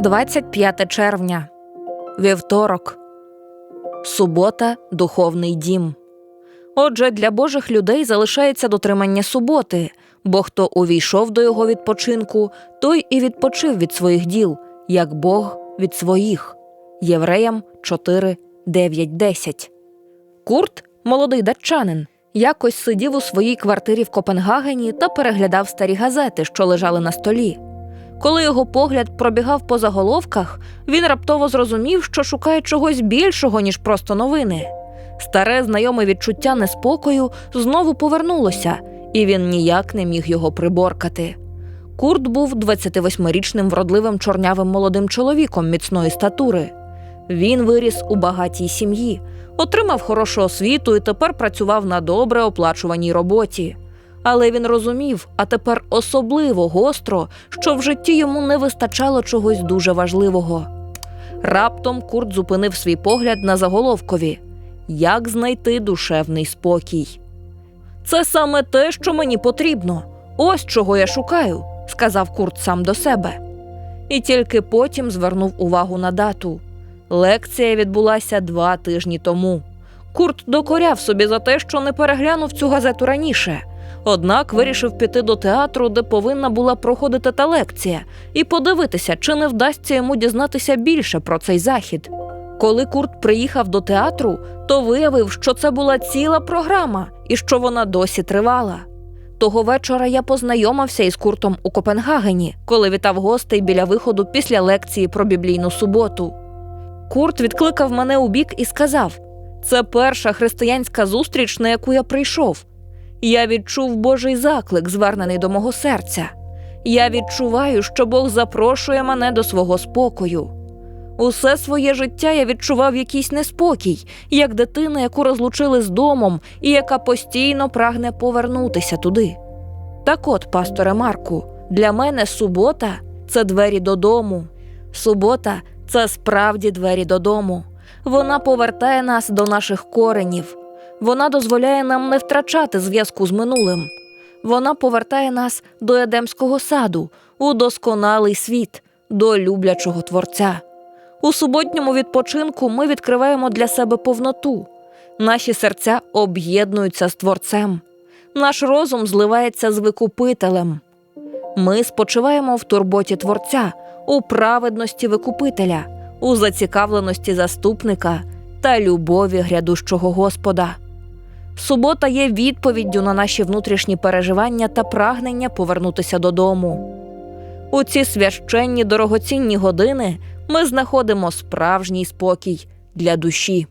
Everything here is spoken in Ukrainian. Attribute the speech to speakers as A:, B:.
A: 25 червня, вівторок, субота, духовний дім. Отже, для Божих людей залишається дотримання суботи, бо хто увійшов до його відпочинку, той і відпочив від своїх діл, як Бог від своїх. Євреям 4, 9, 10. Курт, молодий датчанин, якось сидів у своїй квартирі в Копенгагені та переглядав старі газети, що лежали на столі. Коли його погляд пробігав по заголовках, він раптово зрозумів, що шукає чогось більшого, ніж просто новини. Старе знайоме відчуття неспокою знову повернулося, і він ніяк не міг його приборкати. Курт був 28-річним вродливим чорнявим молодим чоловіком міцної статури. Він виріс у багатій сім'ї, отримав хорошу освіту і тепер працював на добре оплачуваній роботі. Але він розумів, а тепер особливо гостро, що в житті йому не вистачало чогось дуже важливого. Раптом Курт зупинив свій погляд на заголовкові Як знайти душевний спокій. Це саме те, що мені потрібно. Ось чого я шукаю, сказав Курт сам до себе. І тільки потім звернув увагу на дату. Лекція відбулася два тижні тому. Курт докоряв собі за те, що не переглянув цю газету раніше. Однак вирішив піти до театру, де повинна була проходити та лекція, і подивитися, чи не вдасться йому дізнатися більше про цей захід. Коли Курт приїхав до театру, то виявив, що це була ціла програма і що вона досі тривала. Того вечора я познайомився із Куртом у Копенгагені, коли вітав гостей біля виходу після лекції про біблійну суботу. Курт відкликав мене у бік і сказав: це перша християнська зустріч, на яку я прийшов. Я відчув Божий заклик, звернений до мого серця. Я відчуваю, що Бог запрошує мене до свого спокою. Усе своє життя я відчував якийсь неспокій, як дитина, яку розлучили з домом і яка постійно прагне повернутися туди. Так от, пасторе Марку, для мене субота це двері додому. Субота це справді двері додому. Вона повертає нас до наших коренів. Вона дозволяє нам не втрачати зв'язку з минулим. Вона повертає нас до Едемського саду, у досконалий світ, до люблячого Творця. У суботньому відпочинку ми відкриваємо для себе повноту. Наші серця об'єднуються з Творцем. Наш розум зливається з Викупителем. Ми спочиваємо в турботі Творця, у праведності Викупителя, у зацікавленості заступника та любові грядущого Господа. Субота є відповіддю на наші внутрішні переживання та прагнення повернутися додому. У ці священні дорогоцінні години ми знаходимо справжній спокій для душі.